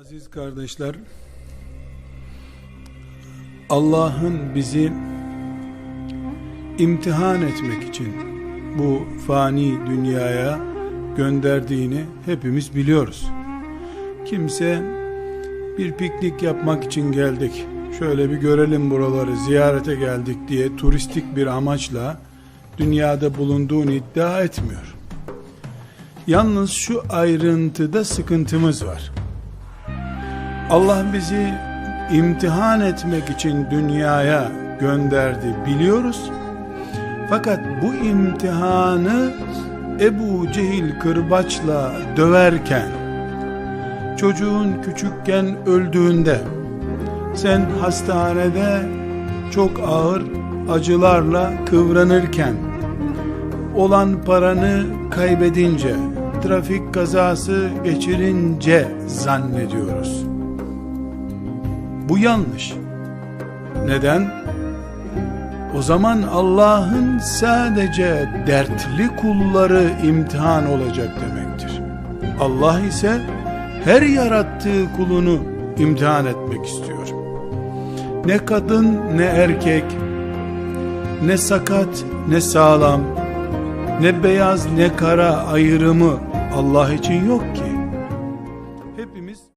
Aziz kardeşler, Allah'ın bizi imtihan etmek için bu fani dünyaya gönderdiğini hepimiz biliyoruz. Kimse bir piknik yapmak için geldik, şöyle bir görelim buraları ziyarete geldik diye turistik bir amaçla dünyada bulunduğunu iddia etmiyor. Yalnız şu ayrıntıda sıkıntımız var. Allah bizi imtihan etmek için dünyaya gönderdi biliyoruz. Fakat bu imtihanı Ebu Cehil kırbaçla döverken, çocuğun küçükken öldüğünde, sen hastanede çok ağır acılarla kıvranırken, olan paranı kaybedince, trafik kazası geçirince zannediyoruz. Bu yanlış. Neden? O zaman Allah'ın sadece dertli kulları imtihan olacak demektir. Allah ise her yarattığı kulunu imtihan etmek istiyor. Ne kadın ne erkek, ne sakat ne sağlam, ne beyaz ne kara ayrımı Allah için yok ki.